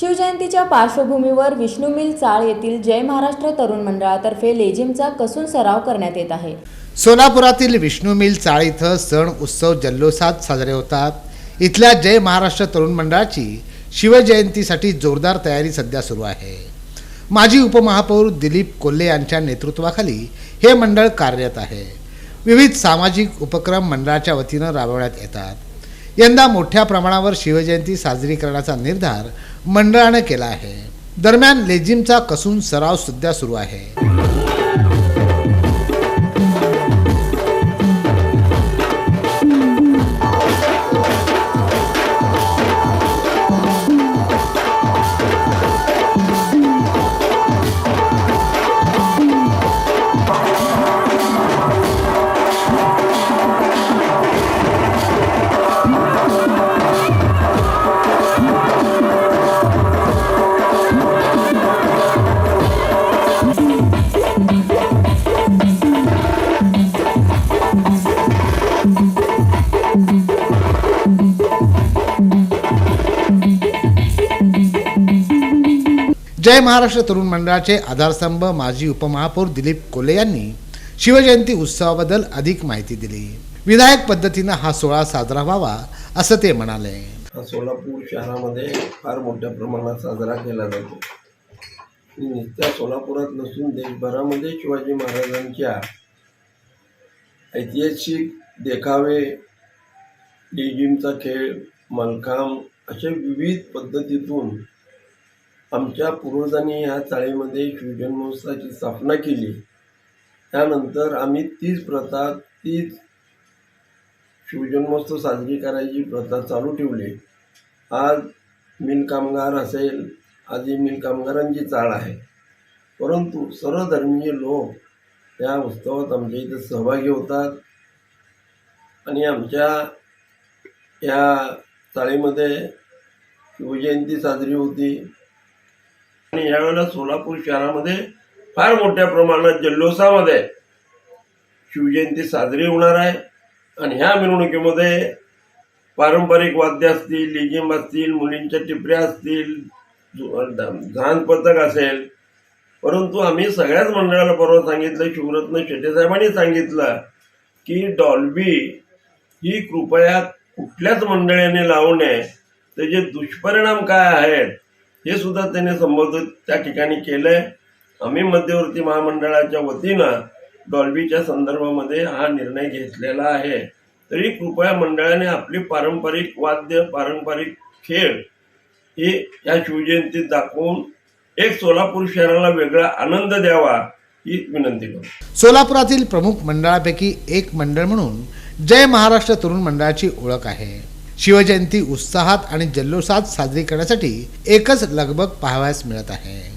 शिवजयंतीच्या पार्श्वभूमीवर विष्णू मिल चाळ येथील जय महाराष्ट्र तरुण मंडळातर्फे लेझिमचा कसून सराव करण्यात येत आहे. सोलापुरातील विष्णू मिल चाळ इथं सण उत्सव जल्लोषात साजरे होतात. इथल्या जय महाराष्ट्र तरुण मंडळाची शिवजयंतीसाठी जोरदार तयारी सध्या सुरू आहे. माजी उपमहापौर दिलीप कोल्हे यांच्या नेतृत्वाखाली हे मंडळ कार्यरत आहे. विविध सामाजिक उपक्रम मंडळाच्या वतीनं राबवण्यात येतात. यंदा मोठ्या प्रमाणावर शिवजयंती साजरी करण्याचा निर्धार मंडळानं केला आहे. दरम्यान लेझिमचा कसून सराव सध्या सुरू आहे. जय महाराष्ट्र तरुण मंडळाचे आधारस्तंभ माजी उपमहापौर दिलीप कोले यांनी शिवजयंती उत्सवाबद्दल अधिक माहिती दिली. विधायक पद्धतीनं हा सोहळा साजरा व्हावा असं ते म्हणाले. सोलापूर शहरामध्ये फार मोठ्या प्रमाणात साजरा केला जातो. नुसत्या सोलापुरात नसून देशभरामध्ये शिवाजी महाराजांच्या ऐतिहासिक देखावे लेझिमचा खेळ मलखांब अशा विविध पद्धतीतून आमच्या पूर्वजांनी ह्या चाळीमध्ये शिवजन्मोत्सवाची स्थापना केली. त्यानंतर आम्ही तीच प्रथा तीच शिवजन्मोत्सव साजरी करायची प्रथा चालू ठेवली. आज मिल कामगार असेल आज ही मिल कामगारांची चाळ आहे. परंतु सर्वधर्मीय लोक या उत्सवात आमच्या इथे सहभागी होतात. आणि आमच्या या चाळीमध्ये शिवजयंती साजरी होती. आणि यावेळेला सोलापूर शहरामध्ये फार मोठ्या प्रमाणात जल्लोषामध्ये शिवजयंती साजरी होणार आहे. आणि ह्या मिरवणुकीमध्ये पारंपरिक वाद्य असतील लेझिम असतील मुलींच्या टिपऱ्या असतील झांज पथक असेल. परंतु आम्ही सगळ्याच मंडळाला परवा सांगितलं शिवरत्न शेटेसाहेबांनी सांगितलं की डॉल्बी ही कृपया कुठल्याच मंडळीने लावू नये. त्याचे दुष्परिणाम काय आहेत? हे सुद्धा त्याने संबोधित त्या ठिकाणी केलंय. आम्ही मध्यवर्ती महामंडळाच्या वतीनं डॉल्बीच्या संदर्भामध्ये हा निर्णय घेतलेला आहे. तरी कृपया मंडळाने आपली पारंपरिक वाद्य पारंपरिक खेळ हे या शिवजयंतीत दाखवून एक सोलापूर शहराला वेगळा आनंद द्यावा ही विनंती करतो. सोलापुरातील प्रमुख मंडळापैकी एक मंडळ म्हणून जय महाराष्ट्र तरुण मंडळाची ओळख आहे. शिवजयंती उत्साहात आणि जल्लोषात साजरी करण्यासाठी एकच लगबग पाहावयास मिळत आहे.